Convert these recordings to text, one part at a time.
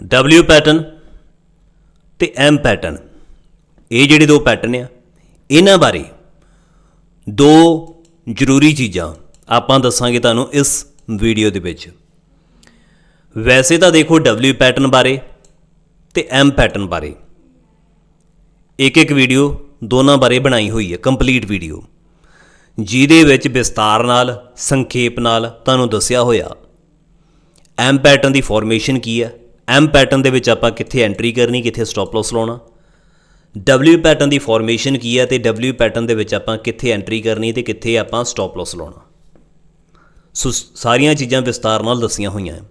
W pattern ਤੇ M pattern ਇਹ ਜਿਹੜੇ ਦੋ ਪੈਟਰਨ ਆ, ਇਹਨਾਂ ਬਾਰੇ ਦੋ ਜ਼ਰੂਰੀ ਚੀਜ਼ਾਂ ਆਪਾਂ ਦੱਸਾਂਗੇ ਤੁਹਾਨੂੰ ਇਸ ਵੀਡੀਓ ਦੇ ਵਿੱਚ। ਵੈਸੇ ਤਾਂ ਦੇਖੋ W ਪੈਟਰਨ ਬਾਰੇ ਤੇ M ਪੈਟਰਨ ਬਾਰੇ। ਇੱਕ ਇੱਕ ਵੀਡੀਓ ਦੋਨਾਂ ਬਾਰੇ ਬਣਾਈ ਹੋਈ ਹੈ ਕੰਪਲੀਟ ਵੀਡੀਓ ਜਿਹਦੇ ਵਿੱਚ ਵਿਸਤਾਰ ਨਾਲ, ਸੰਖੇਪ ਨਾਲ ਤੁਹਾਨੂੰ ਦੱਸਿਆ ਹੋਇਆ। ਐਮ ਪੈਟਰਨ ਦੀ ਫਾਰਮੇਸ਼ਨ ਕੀ ਹੈ? ਐਮ ਪੈਟਰਨ ਦੇ ਵਿੱਚ ਆਪਾਂ ਕਿੱਥੇ ਐਂਟਰੀ ਕਰਨੀ, ਕਿੱਥੇ ਸਟਾਪ ਲਾਸ ਲਾਉਣਾ। ਡਬਲਯੂ ਪੈਟਰਨ ਦੀ ਫਾਰਮੇਸ਼ਨ ਕੀ ਹੈ ਤੇ ਡਬਲਯੂ ਪੈਟਰਨ ਦੇ ਵਿੱਚ ਆਪਾਂ ਕਿੱਥੇ ਐਂਟਰੀ ਕਰਨੀ ਤੇ ਕਿੱਥੇ ਆਪਾਂ ਸਟਾਪ ਲਾਸ ਲਾਉਣਾ। ਸੋ ਸਾਰੀਆਂ ਚੀਜ਼ਾਂ ਵਿਸਤਾਰ ਨਾਲ ਦੱਸੀਆਂ ਹੋਈਆਂ ਹੈ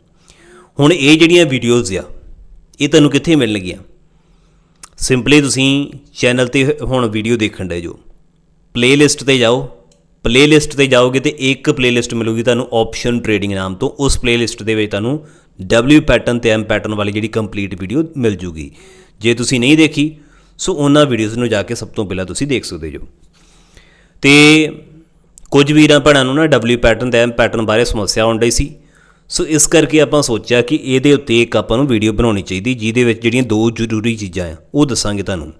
ਹੁਣ ਇਹ ਜਿਹੜੀਆਂ ਵੀਡੀਓਜ਼ ਆ, ਇਹ ਤੁਹਾਨੂੰ ਕਿੱਥੇ ਮਿਲਣਗੀਆਂ? ਸਿੰਪਲੀ ਤੁਸੀਂ ਚੈਨਲ ਤੇ ਹੁਣ ਵੀਡੀਓ ਦੇਖਣ ਦੇ ਜੋ। ਪਲੇਲਿਸਟ ਤੇ ਜਾਓ। ਪਲੇਲਿਸਟ ਤੇ ਜਾਓਗੇ ਤੇ ਇੱਕ ਪਲੇਲਿਸਟ ਮਿਲੂਗੀ ਤੁਹਾਨੂੰ ਆਪਸ਼ਨ ਟ੍ਰੇਡਿੰਗ ਨਾਮ ਤੋਂ। ਉਸ ਪਲੇਲਿਸਟ ਦੇ ਵਿੱਚ ਤੁਹਾਨੂੰ W ਪੈਟਰਨ ਤੇ M ਪੈਟਰਨ ਵਾਲੀ ਜਿਹੜੀ ਕੰਪਲੀਟ ਵੀਡੀਓ ਮਿਲ ਜੂਗੀ। ਜੇ ਤੁਸੀਂ ਨਹੀਂ ਦੇਖੀ, ਸੋ ਉਹਨਾਂ ਵੀਡੀਓਜ਼ ਨੂੰ ਜਾ ਕੇ ਸਭ ਤੋਂ ਪਹਿਲਾਂ ਤੁਸੀਂ ਦੇਖ ਸਕਦੇ ਜੋ ਤੇ ਕੁਝ ਵੀਰਾਂ ਭੈਣਾਂ ਨੂੰ ਨਾ W ਪੈਟਰਨ ਤੇ M ਪੈਟਰਨ ਬਾਰੇ ਸਮੱਸਿਆ ਆਉਣ ਡਈ ਸੀ। ਸੋ ਇਸ ਕਰਕੇ ਆਪਾਂ ਸੋਚਿਆ ਕਿ ਇਹਦੇ ਉੱਤੇ ਇੱਕ ਆਪਾਂ ਨੂੰ ਵੀਡੀਓ ਬਣਾਉਣੀ ਚਾਹੀਦੀ, ਜਿਹਦੇ ਵਿੱਚ ਜਿਹੜੀਆਂ ਦੋ ਜ਼ਰੂਰੀ ਚੀਜ਼ਾਂ ਆ, ਉਹ ਦੱਸਾਂਗੇ ਤੁਹਾਨੂੰ।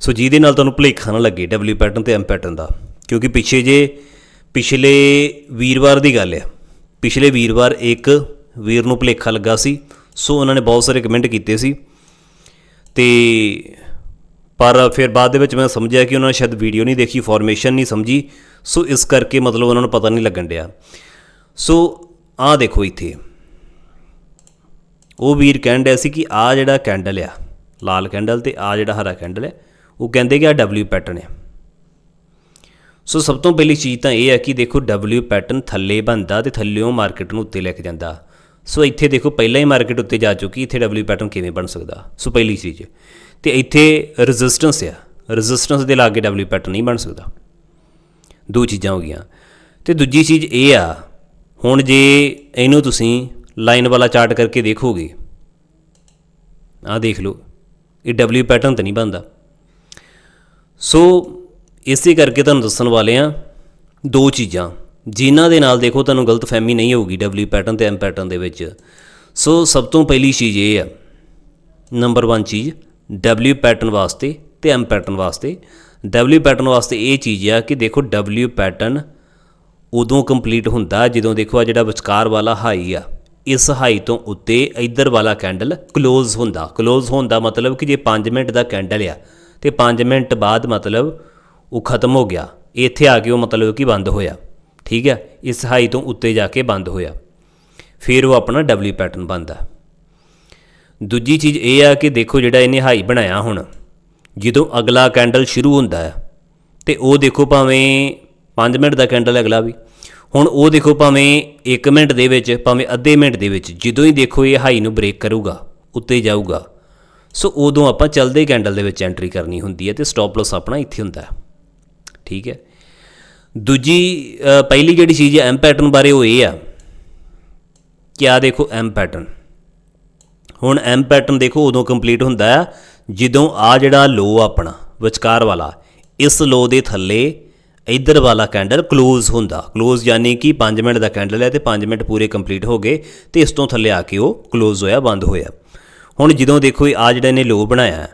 ਸੋ ਜਿਹਦੇ ਨਾਲ ਤੁਹਾਨੂੰ ਭੁਲੇਖਾ ਨਾ ਲੱਗੇ W ਪੈਟਰਨ ਤੇ M ਪੈਟਰਨ ਦਾ, ਕਿਉਂਕਿ ਪਿੱਛੇ ਜੇ ਪਿਛਲੇ ਵੀਰਵਾਰ ਦੀ ਗੱਲ ਆ, ਪਿਛਲੇ ਵੀਰਵਾਰ ਇੱਕ ਵੀਰ ਨੂੰ ਭੁਲੇਖਾ ਲੱਗਾ ਸੀ, ਸੋ ਉਹਨਾਂ ਨੇ ਬਹੁਤ ਸਾਰੇ ਕਮੈਂਟ ਕੀਤੇ ਸੀ। ਤੇ ਪਰ ਫਿਰ ਬਾਅਦ ਦੇ ਵਿੱਚ ਮੈਂ ਸਮਝਿਆ ਕਿ ਉਹਨਾਂ ਨੇ ਸ਼ਾਇਦ ਵੀਡੀਓ ਨਹੀਂ ਦੇਖੀ ਫਾਰਮੇਸ਼ਨ ਨਹੀਂ ਸਮਝੀ, ਸੋ ਇਸ ਕਰਕੇ ਮਤਲਬ ਉਹਨਾਂ ਨੂੰ ਪਤਾ ਨਹੀਂ ਲੱਗਣ ਡਿਆ। ਸੋ ਆਹ ਦੇਖੋ ਇੱਥੇ। ਉਹ ਵੀਰ ਕਹਿਣ ਡਿਆ ਸੀ ਕਿ ਆ ਜਿਹੜਾ ਕੈਂਡਲ ਆ, ਲਾਲ ਕੈਂਡਲ ਤੇ ਆ ਜਿਹੜਾ ਹਰਾ ਕੈਂਡਲ ਹੈ ਉਹ ਕਹਿੰਦੇ ਕਿ ਆ W ਪੈਟਰਨ ਹੈ ਸੋ ਸਭ ਤੋਂ ਪਹਿਲੀ ਚੀਜ਼ ਤਾਂ ਇਹ ਹੈ ਕਿ ਦੇਖੋ W ਪੈਟਰਨ ਥੱਲੇ ਬੰਦਾ ਤੇ ਥੱਲਿਓਂ ਮਾਰਕੀਟ ਨੂੰ ਉੱਤੇ ਲੈ ਕੇ ਜਾਂਦਾ। ਸੋ ਇੱਥੇ ਦੇਖੋ ਪਹਿਲਾਂ ਹੀ ਮਾਰਕੀਟ ਉੱਤੇ ਜਾ ਚੁੱਕੀ, ਇੱਥੇ W ਪੈਟਰਨ ਕਿਵੇਂ ਬਣ ਸਕਦਾ? ਸੋ ਪਹਿਲੀ ਚੀਜ਼, ਤੇ ਇੱਥੇ ਰੈਜ਼ਿਸਟੈਂਸ ਆ। ਰੈਜ਼ਿਸਟੈਂਸ ਦੇ ਲਾਗੇ W ਪੈਟਰਨ ਨਹੀਂ ਬਣ ਸਕਦਾ। ਦੋ ਚੀਜ਼ਾਂ ਹੋ ਗਈਆਂ। ਤੇ ਦੂਜੀ ਚੀਜ਼ ਇਹ ਆ, ਹੁਣ ਜੇ ਇਹਨੂੰ ਤੁਸੀਂ ਲਾਈਨ ਵਾਲਾ ਚਾਰਟ ਕਰਕੇ ਦੇਖੋਗੇ, ਆਹ ਦੇਖ ਲਓ, ਇਹ W ਪੈਟਰਨ ਤਾਂ ਨਹੀਂ ਬਣਦਾ। ਸੋ ਇਸੇ ਕਰਕੇ ਤੁਹਾਨੂੰ ਦੱਸਣ ਵਾਲੇ ਆ ਦੋ ਚੀਜ਼ਾਂ। ਜਿਨ੍ਹਾਂ ਦੇ ਨਾਲ ਦੇਖੋ ਤੁਹਾਨੂੰ ਗਲਤਫਹਿਮੀ ਨਹੀਂ ਹੋਊਗੀ ਡਬਲਯੂ ਪੈਟਰਨ ਤੇ ਐਮ ਪੈਟਰਨ ਦੇ ਵਿੱਚ। ਸੋ ਸਭ ਤੋਂ ਪਹਿਲੀ ਚੀਜ਼ ਇਹ ਆ। ਨੰਬਰ 1 ਚੀਜ਼ ਡਬਲਯੂ ਪੈਟਰਨ ਵਾਸਤੇ ਤੇ ਐਮ ਪੈਟਰਨ ਵਾਸਤੇ। ਡਬਲਯੂ ਪੈਟਰਨ ਵਾਸਤੇ ਇਹ ਚੀਜ਼ ਆ ਕਿ ਦੇਖੋ ਡਬਲਯੂ ਪੈਟਰਨ ਉਦੋਂ ਕੰਪਲੀਟ ਹੁੰਦਾ ਜਦੋਂ ਦੇਖੋ ਆ ਜਿਹੜਾ ਵਿਚਕਾਰ ਵਾਲਾ ਹਾਈ ਆ, ਇਸ ਹਾਈ ਤੋਂ ਉੱਤੇ ਇੱਧਰ ਵਾਲਾ ਕੈਂਡਲ ক্লোਜ਼ ਹੁੰਦਾ। ক্লোਜ਼ ਹੋਣ ਦਾ ਮਤਲਬ ਕਿ ਜੇ 5 ਮਿੰਟ ਦਾ ਕੈਂਡਲ ਆ, ਤੇ 5 ਮਿੰਟ ਬਾਅਦ ਮਤਲਬ ਉਹ ਖਤਮ ਹੋ ਗਿਆ। ਇੱਥੇ ਆ ਕੇ ਉਹ ਮਤਲਬ ਕਿ ਬੰਦ ਹੋਇਆ। ਠੀਕ ਹੈ ਇਸ ਹਾਈ ਤੋਂ ਉੱਤੇ ਜਾ ਕੇ ਬੰਦ ਹੋਇਆ। ਫਿਰ ਉਹ ਆਪਣਾ W ਪੈਟਰਨ ਬਣਦਾ। ਦੂਜੀ ਚੀਜ਼ ਇਹ ਆ ਕਿ ਦੇਖੋ ਜਿਹੜਾ ਇਹਨੇ ਹਾਈ ਬਣਾਇਆ ਹੁਣ, ਜਦੋਂ ਅਗਲਾ ਕੈਂਡਲ ਸ਼ੁਰੂ ਹੁੰਦਾ ਹੈ, ਤੇ ਉਹ ਦੇਖੋ ਭਾਵੇਂ 5 ਮਿੰਟ ਦਾ ਕੈਂਡਲ ਹੈ ਅਗਲਾ ਵੀ, ਹੁਣ ਉਹ ਦੇਖੋ ਭਾਵੇਂ 1 ਮਿੰਟ ਦੇ ਵਿੱਚ, ਭਾਵੇਂ ਅੱਧੇ ਮਿੰਟ ਦੇ ਵਿੱਚ, ਜਦੋਂ ਹੀ ਦੇਖੋ ਇਹ ਹਾਈ ਨੂੰ ਬ੍ਰੇਕ ਕਰੂਗਾ, ਉੱਤੇ ਜਾਊਗਾ, ਸੋ ਉਦੋਂ ਆਪਾਂ ਚੱਲਦੇ ਕੈਂਡਲ ਦੇ ਵਿੱਚ ਐਂਟਰੀ ਕਰਨੀ ਹੁੰਦੀ ਹੈ ਤੇ ਸਟਾਪ ਲਾਸ ਆਪਣਾ ਇੱਥੇ ਹੁੰਦਾ ਹੈ। ਠੀਕ ਹੈ ਦੂਜੀ ਪਹਿਲੀ ਜਿਹੜੀ ਚੀਜ਼ ਹੈ ਐਮ ਪੈਟਰਨ ਬਾਰੇ ਉਹ ਇਹ ਆ ਕਿ ਆ ਦੇਖੋ ਐਮ ਪੈਟਰਨ ਹੁਣ ਐਮ ਪੈਟਰਨ ਦੇਖੋ, ਉਦੋਂ ਕੰਪਲੀਟ ਹੁੰਦਾ ਆ, ਜਦੋਂ ਆ ਜਿਹੜਾ ਲੋ ਆਪਣਾ, ਵਿਚਕਾਰ ਵਾਲਾ, ਇਸ ਲੋ ਦੇ ਥੱਲੇ ਇਧਰ ਵਾਲਾ ਕੈਂਡਲ ক্লোਜ਼ ਹੁੰਦਾ। ক্লোਜ਼ ਯਾਨੀ ਕਿ 5 ਮਿੰਟ ਦਾ ਕੈਂਡਲ ਹੈ ਤੇ 5 ਮਿੰਟ ਪੂਰੇ ਕੰਪਲੀਟ ਹੋ ਗਏ ਤੇ ਇਸ ਤੋਂ ਥੱਲੇ ਆ ਕੇ ਉਹ ক্লোਜ਼ ਹੋਇਆ, ਬੰਦ ਹੋਇਆ। ਹੁਣ ਜਦੋਂ ਦੇਖੋ ਆ ਜਿਹੜਾ ਇਹਨੇ ਲੋ ਬਣਾਇਆ,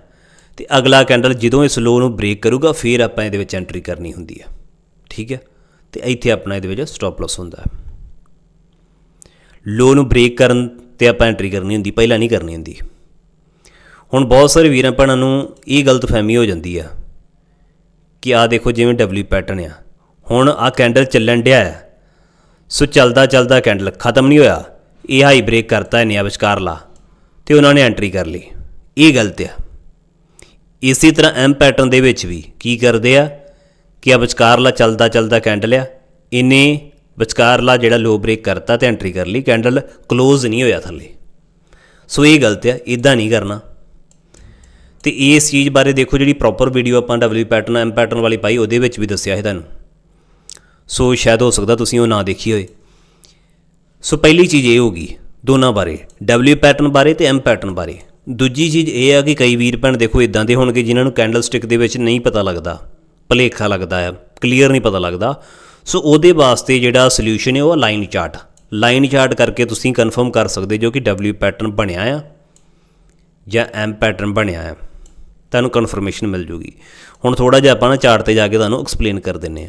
ਤੇ ਅਗਲਾ ਕੈਂਡਲ ਜਦੋਂ ਇਸ ਲੋ ਨੂੰ ਬ੍ਰੇਕ ਕਰੂਗਾ, ਫਿਰ ਆਪਾਂ ਇਹਦੇ ਵਿੱਚ ਐਂਟਰੀ ਕਰਨੀ ਹੁੰਦੀ ਹੈ ਠੀਕ ਹੈ? ਤੇ ਇੱਥੇ ਆਪਣਾ ਇਹਦੇ ਵਿੱਚ ਸਟਾਪ ਲਾਸ ਹੁੰਦਾ ਹੈ। ਲੋ ਨੂੰ ਬ੍ਰੇਕ ਕਰਨ ਤੇ ਆਪਾਂ ਐਂਟਰੀ ਕਰਨੀ ਹੁੰਦੀ, ਪਹਿਲਾਂ ਨਹੀਂ ਕਰਨੀ ਹੁੰਦੀ। ਹੁਣ ਬਹੁਤ ਸਾਰੇ ਵੀਰਾਂ ਭੈਣਾਂ ਨੂੰ ਇਹ ਗਲਤਫਹਿਮੀ ਹੋ ਜਾਂਦੀ ਆ ਕਿ ਆ ਦੇਖੋ ਜਿਵੇਂ W ਪੈਟਰਨ ਆ। ਹੁਣ ਆ ਕੈਂਡਲ ਚੱਲਣ ਡਿਆ ਹੈ। ਸੋ ਚੱਲਦਾ ਚੱਲਦਾ ਕੈਂਡਲ ਖਤਮ ਨਹੀਂ ਹੋਇਆ। ਇਹ ਹਾਈ ਬ੍ਰੇਕ ਕਰਤਾ ਹੈ ਵਿਚਕਾਰ ਲਾ। ਤੇ ਉਹਨਾਂ ਨੇ ਐਂਟਰੀ ਕਰ ਲਈ। ਇਹ ਗਲਤ ਆ। ਇਸੇ ਤਰ੍ਹਾਂ ਐਮ ਪੈਟਰਨ ਦੇ ਵਿੱਚ ਵੀ ਕੀ ਕਰਦੇ ਆ? ਕਿ ਆ ਵਿਚਕਾਰਲਾ ਚੱਲਦਾ ਚੱਲਦਾ ਕੈਂਡਲ ਆ? ਇਹਨੇ ਵਿਚਕਾਰਲਾ ਜਿਹੜਾ ਲੋ ਬ੍ਰੇਕ ਕਰਤਾ ਤੇ ਐਂਟਰੀ ਕਰ ਲਈ ਕੈਂਡਲ ক্লোਜ਼ ਨਹੀਂ ਹੋਇਆ ਥੱਲੇ। ਸੋ ਇਹ ਗਲਤ ਆ ਇਦਾਂ ਨਹੀਂ ਕਰਨਾ। ਤੇ ਇਸ ਚੀਜ਼ ਬਾਰੇ ਦੇਖੋ ਜਿਹੜੀ ਪ੍ਰੋਪਰ ਵੀਡੀਓ ਆਪਾਂ W ਪੈਟਰਨ ਐਮ ਪੈਟਰਨ ਵਾਲੀ ਪਾਈ, ਉਹਦੇ ਵਿੱਚ ਵੀ ਦੱਸਿਆ ਹੈ ਤੁਹਾਨੂੰ। ਸੋ ਸ਼ਾਇਦ ਹੋ ਸਕਦਾ ਤੁਸੀਂ ਉਹ ਨਾ ਦੇਖੀ ਹੋਏ। ਸੋ ਪਹਿਲੀ ਚੀਜ਼ ਇਹ ਹੋਗੀ ਦੋਨਾਂ ਬਾਰੇ, W ਪੈਟਰਨ ਬਾਰੇ ਤੇ M ਪੈਟਰਨ ਬਾਰੇ। ਦੂਜੀ ਚੀਜ਼ ਇਹ ਆ ਕਿ ਕਈ ਵੀਰ ਭੈਣ ਦੇਖੋ ਇਦਾਂ ਦੇ ਹੋਣਗੇ ਜਿਨ੍ਹਾਂ ਨੂੰ ਕੈਂਡਲ ਸਟਿਕ ਦੇ ਵਿੱਚ ਨਹੀਂ ਪਤਾ ਲੱਗਦਾ। ਭਲੇਖਾ ਲੱਗਦਾ ਆ ਕਲੀਅਰ ਨਹੀਂ ਪਤਾ ਲੱਗਦਾ। ਸੋ ਉਹਦੇ ਵਾਸਤੇ ਜਿਹੜਾ ਸੋਲੂਸ਼ਨ ਹੈ ਉਹ ਲਾਈਨ ਚਾਰਟ ਲਾਈਨ ਚਾਰਟ ਕਰਕੇ ਤੁਸੀਂ ਕਨਫਰਮ ਕਰ ਸਕਦੇ ਜੋ ਕਿ W ਪੈਟਰਨ ਬਣਿਆ ਆ ਜਾਂ ਐਮ ਪੈਟਰਨ ਬਣਿਆ ਆ। ਤੁਹਾਨੂੰ ਕਨਫਰਮੇਸ਼ਨ ਮਿਲ ਜੂਗੀ। ਹੁਣ ਥੋੜਾ ਜਿਹਾ ਆਪਾਂ ਨਾ ਚਾਰਟ ਤੇ ਜਾ ਕੇ ਤੁਹਾਨੂੰ ਐਕਸਪਲੇਨ ਕਰ ਦਿੰਨੇ ਆ।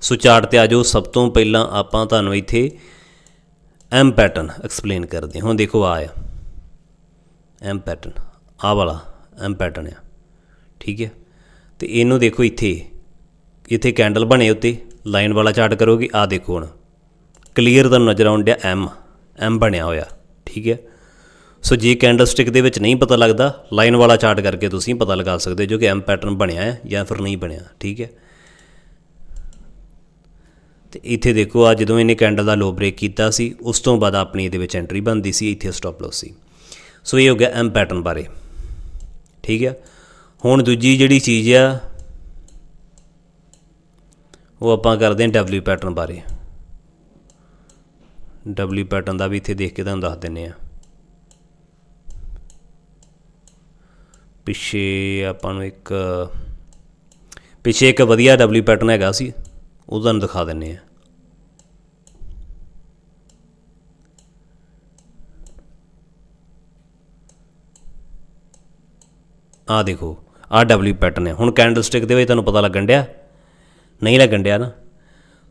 ਸੋ ਚਾਰਟ ਤੇ ਆ ਜਾਓ, ਸਭ ਤੋਂ ਪਹਿਲਾਂ ਆਪਾਂ ਤੁਹਾਨੂੰ ਇੱਥੇ ਐਮ ਪੈਟਰਨ ਐਕਸਪਲੇਨ ਕਰਦੇ ਹਾਂ। ਹੁਣ ਦੇਖੋ ਆ ਆ ਐਮ ਪੈਟਰਨ ਆ ਵਾਲਾ ਐਮ ਪੈਟਰਨ ਆ। ਠੀਕ ਹੈ। ਤੇ ਇਹਨੂੰ ਦੇਖੋ ਇੱਥੇ। ਇੱਥੇ ਕੈਂਡਲ ਬਣੇ ਉੱਤੇ। ਲਾਈਨ ਵਾਲਾ ਚਾਰਟ ਕਰੋਗੇ ਆ ਦੇਖੋ ਹੁਣ। ਕਲੀਅਰ ਤੁਹਾਨੂੰ ਨਜ਼ਰ ਆਉਣ ਡਿਆ ਐਮ ਐਮ ਬਣਿਆ ਹੋਇਆ। ਠੀਕ ਹੈ। ਸੋ ਜੇ ਕੈਂਡਲ ਸਟਿਕ ਦੇ ਵਿੱਚ ਨਹੀਂ ਪਤਾ ਲੱਗਦਾ ਲਾਈਨ ਵਾਲਾ ਚਾਰਟ ਕਰਕੇ ਤੁਸੀਂ ਪਤਾ ਲਗਾ ਸਕਦੇ ਜੋ ਕਿ ਐਮ ਪੈਟਰਨ ਬਣਿਆ ਹੈ ਜਾਂ ਫਿਰ ਨਹੀਂ ਬਣਿਆ। ਠੀਕ ਹੈ। ਤੇ ਇੱਥੇ ਦੇਖੋ ਆ ਜਦੋਂ ਇਹਨੇ ਕੈਂਡਲ ਦਾ ਲੋ ਬ੍ਰੇਕ ਕੀਤਾ ਸੀ, ਉਸ ਤੋਂ ਬਾਅਦ ਆਪਣੀ ਇਹਦੇ ਵਿੱਚ ਐਂਟਰੀ ਬਣਦੀ ਸੀ, ਇੱਥੇ ਸਟਾਪ ਲਾਸ ਸੀ। ਸੋ ਇਹ ਹੋ ਗਿਆ ਐਮ ਪੈਟਰਨ ਬਾਰੇ। ਠੀਕ ਹੈ। ਹੁਣ ਦੂਜੀ ਜਿਹੜੀ ਚੀਜ਼ ਆ, ਉਹ ਆਪਾਂ ਕਰਦੇ ਹਾਂ ਡਬਲਯੂ ਪੈਟਰਨ ਬਾਰੇ। ਡਬਲਯੂ ਪੈਟਰਨ ਦਾ ਵੀ ਇੱਥੇ ਦੇਖ ਕੇ ਤੁਹਾਨੂੰ ਦੱਸ ਦਿੰਨੇ ਆ ਪਿੱਛੇ ਆਪਾਂ ਨੂੰ ਇੱਕ, ਪਿੱਛੇ ਇੱਕ ਵਧੀਆ ਡਬਲਯੂ ਪੈਟਰਨ ਹੈਗਾ ਸੀ, ਉਹ ਤੁਹਾਨੂੰ ਦਿਖਾ ਦਿੰਨੇ ਆ ਆ ਦੇਖੋ। ਆ ਡਬਲਯੂ ਪੈਟਰਨ ਹੈ। ਹੁਣ ਕੈਂਡਲ ਸਟਿਕ ਦੇ ਵਿੱਚ ਤੁਹਾਨੂੰ ਪਤਾ ਲੱਗਣ ਡਿਆ? ਨਹੀਂ ਲੱਗਣ ਡਿਆ ਨਾ।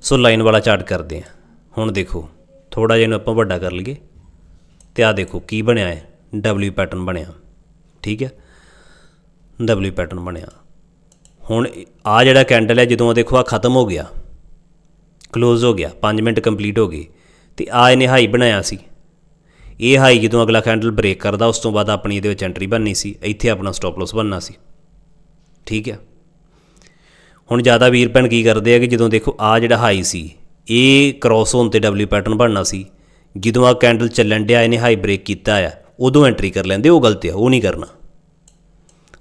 ਸੋ ਲਾਈਨ ਵਾਲਾ ਚਾਰਟ ਕਰਦੇ ਆ ਹੁਣ ਦੇਖੋ ਥੋੜਾ ਜਿਹਾ ਇਹਨੂੰ ਆਪਾਂ ਵੱਡਾ ਕਰ ਲਈਏ। ਤੇ ਆ ਦੇਖੋ, ਕੀ ਬਣਿਆ ਹੈ? ਡਬਲਯੂ ਪੈਟਰਨ ਬਣਿਆ। ਠੀਕ ਹੈ? ਡਬਲਯੂ ਪੈਟਰਨ ਬਣਿਆ। ਹੁਣ ਆ ਜਿਹੜਾ ਕੈਂਡਲ ਹੈ, ਜਦੋਂ ਦੇਖੋ ਆ ਖਤਮ ਹੋ ਗਿਆ ਕਲੋਜ਼ ਹੋ ਗਿਆ 5 ਮਿੰਟ ਕੰਪਲੀਟ ਹੋ ਗਏ, ਤੇ ਆ ਇਹਨੇ ਹਾਈ ਬਣਾਇਆ ਸੀ। ਇਹ ਹਾਈ ਜਦੋਂ ਅਗਲਾ ਕੈਂਡਲ ਬ੍ਰੇਕ ਕਰਦਾ, ਉਸ ਤੋਂ ਬਾਅਦ ਆਪਣੀ ਇਹਦੇ ਵਿੱਚ ਐਂਟਰੀ ਬਣਨੀ ਸੀ। ਇੱਥੇ ਆਪਣਾ ਸਟਾਪ ਲਾਸ ਬਣਨਾ ਸੀ। ਠੀਕ ਹੈ। ਹੁਣ ਜ਼ਿਆਦਾ ਵੀਰ ਭੈਣ ਕੀ ਕਰਦੇ ਆ ਕਿ ਜਦੋਂ ਦੇਖੋ ਆ ਜਿਹੜਾ ਹਾਈ ਸੀ, ਇਹ ਕ੍ਰਾਸ ਹੋਣ ਤੇ ਡਬਲਯੂ ਪੈਟਰਨ ਬਣਨਾ ਸੀ, ਜਦੋਂ ਆ ਕੈਂਡਲ ਚੱਲਣ ਡਿਆ, ਇਹਨੇ ਹਾਈ ਬ੍ਰੇਕ ਕੀਤਾ ਆ, ਉਦੋਂ ਐਂਟਰੀ ਕਰ ਲੈਂਦੇ, ਉਹ ਗਲਤ ਆ, ਉਹ ਨਹੀਂ ਕਰਨਾ।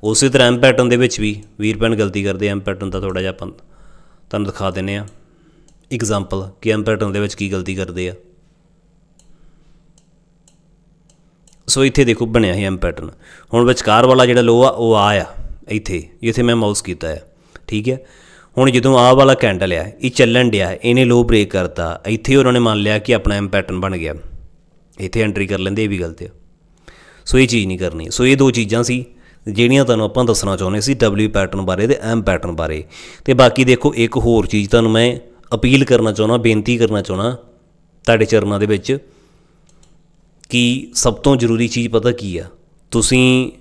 ਉਸੇ ਤਰ੍ਹਾਂ ਐਮ ਪੈਟਰਨ ਦੇ ਵਿੱਚ ਵੀ ਵੀਰ ਭੈਣ ਗਲਤੀ ਕਰਦੇ ਐਮ ਪੈਟਰਨ ਦਾ ਥੋੜਾ ਜਿਹਾ ਆਪਾਂ ਤੁਹਾਨੂੰ ਦਿਖਾ ਦਿੰਨੇ ਆ। ਐਗਜ਼ਾਮਪਲ ਕਿ ਐਮ ਪੈਟਰਨ ਦੇ ਵਿੱਚ ਕੀ ਗਲਤੀ ਕਰਦੇ ਆ। ਸੋ ਇੱਥੇ ਦੇਖੋ ਬਣਿਆ ਹੈ ਐਮ ਪੈਟਰਨ ਹੁਣ ਵਿਚਕਾਰ ਵਾਲਾ ਜਿਹੜਾ ਲੋ ਆ, ਉਹ ਆ ਆ। ਇੱਥੇ, ਜਿੱਥੇ ਮੈਂ ਮਾਊਸ ਕੀਤਾ ਹੈ ਠੀਕ ਹੈ? ਹੁਣ ਜਦੋਂ ਆਹ ਵਾਲਾ ਕੈਂਡਲ ਆ, ਇਹ ਚੱਲਣ ਡਿਆ, ਇਹਨੇ ਲੋ ਬ੍ਰੇਕ ਕਰਤਾ, ਇੱਥੇ ਉਹਨਾਂ ਨੇ ਮੰਨ ਲਿਆ ਕਿ ਆਪਣਾ ਐਮ ਪੈਟਰਨ ਬਣ ਗਿਆ। ਇੱਥੇ ਐਂਟਰੀ ਕਰ ਲੈਂਦੇ, ਇਹ ਵੀ ਗਲਤ ਆ। ਸੋ ਇਹ ਚੀਜ਼ ਨਹੀਂ ਕਰਨੀ। ਸੋ ਇਹ ਦੋ ਚੀਜ਼ਾਂ ਸੀ, ਜਿਹੜੀਆਂ ਤੁਹਾਨੂੰ ਆਪਾਂ ਦੱਸਣਾ ਚਾਹੁੰਦੇ ਸੀ ਡਬਲਯੂ ਪੈਟਰਨ ਬਾਰੇ ਤੇ ਐਮ ਪੈਟਰਨ ਬਾਰੇ। ਤੇ ਬਾਕੀ ਦੇਖੋ, ਇੱਕ ਹੋਰ ਚੀਜ਼ ਤੁਹਾਨੂੰ ਮੈਂ ਅਪੀਲ ਕਰਨਾ ਚਾਹੁੰਦਾ, ਬੇਨਤੀ ਕਰਨਾ ਚਾਹੁੰਦਾ, ਤੁਹਾਡੇ ਚਰਨਾਂ ਦੇ ਵਿੱਚ, ਕਿ ਸਭ ਤੋਂ ਜ਼ਰੂਰੀ ਚੀਜ਼ ਪਤਾ ਕੀ ਆ? ਤੁਸੀਂ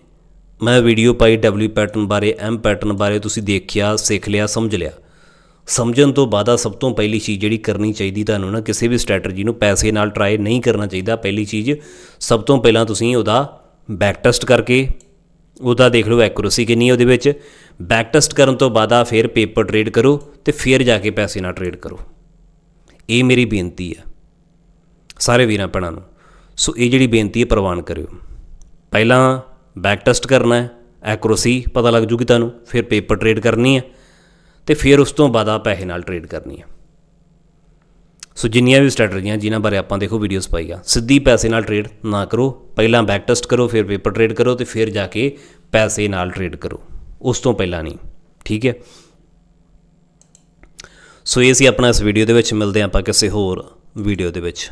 ਮੈਂ ਵੀਡੀਓ ਪਾਈ ਡਬਲਯੂ ਪੈਟਰਨ ਬਾਰੇ ਐਮ ਪੈਟਰਨ ਬਾਰੇ, ਤੁਸੀਂ ਦੇਖਿਆ, ਸਿੱਖ ਲਿਆ, ਸਮਝ ਲਿਆ। ਸਮਝਣ ਤੋਂ ਬਾਅਦ ਸਭ ਤੋਂ ਪਹਿਲੀ ਚੀਜ਼ ਜਿਹੜੀ ਕਰਨੀ ਚਾਹੀਦੀ ਤੁਹਾਨੂੰ ਨਾ, ਕਿਸੇ ਵੀ ਸਟ੍ਰੈਟਜੀ ਨੂੰ ਪੈਸੇ ਨਾਲ ਟਰਾਈ ਨਹੀਂ ਕਰਨਾ ਚਾਹੀਦਾ। ਪਹਿਲੀ ਚੀਜ਼, ਸਭ ਤੋਂ ਪਹਿਲਾਂ ਤੁਸੀਂ ਉਹਦਾ ਬੈਕ ਟੈਸਟ ਕਰਕੇ, ਉਹਦਾ ਦੇਖ ਲਓ ਐਕੂਰੇਸੀ ਕਿੰਨੀ ਹੈ ਉਹਦੇ ਵਿੱਚ। ਬੈਕ ਟੈਸਟ ਕਰਨ ਤੋਂ ਬਾਅਦ ਫਿਰ ਪੇਪਰ ਟ੍ਰੇਡ ਕਰੋ ਤੇ ਫਿਰ ਜਾ ਕੇ ਪੈਸੇ ਨਾਲ ਟ੍ਰੇਡ ਕਰੋ। ਇਹ ਮੇਰੀ ਬੇਨਤੀ ਹੈ ਸਾਰੇ ਵੀਰਾਂ ਭੈਣਾਂ ਨੂੰ। ਸੋ ਇਹ ਜਿਹੜੀ ਬੇਨਤੀ ਹੈ ਪ੍ਰਵਾਨ ਕਰਿਓ। ਪਹਿਲਾਂ ਬੈਕ ਟੈਸਟ ਕਰਨਾ ਹੈ, ਐਕੂਰੇਸੀ ਪਤਾ ਲੱਗ ਜੂਗੀ ਤੁਹਾਨੂੰ, ਫਿਰ ਪੇਪਰ ਟ੍ਰੇਡ ਕਰਨੀ ਹੈ ਤੇ ਫਿਰ ਉਸ ਤੋਂ ਬਾਅਦ ਆ ਪੈਸੇ ਨਾਲ ਟ੍ਰੇਡ ਕਰਨੀ ਹੈ। ਸੋ ਜਿੰਨੀਆਂ ਵੀ ਸਟ੍ਰੈਟਜੀਆਂ ਜਿਨ੍ਹਾਂ ਬਾਰੇ ਆਪਾਂ ਦੇਖੋ ਵੀਡੀਓਜ਼ ਪਾਈਆਂ, ਸਿੱਧੀ ਪੈਸੇ ਨਾਲ ਟ੍ਰੇਡ ਨਾ ਕਰੋ, ਪਹਿਲਾਂ ਬੈਕ ਟੈਸਟ ਕਰੋ, ਫਿਰ ਪੇਪਰ ਟ੍ਰੇਡ ਕਰੋ ਤੇ ਫਿਰ ਜਾ ਕੇ ਪੈਸੇ ਨਾਲ ਟ੍ਰੇਡ ਕਰੋ, ਉਸ ਤੋਂ ਪਹਿਲਾਂ ਨਹੀਂ, ਠੀਕ ਹੈ? ਸੋ ਇਹ ਸੀ ਆਪਣਾ ਇਸ ਵੀਡੀਓ ਦੇ ਵਿੱਚ, ਮਿਲਦੇ ਹਾਂ ਆਪਾਂ ਕਿਸੇ ਹੋਰ ਵੀਡੀਓ ਦੇ ਵਿੱਚ।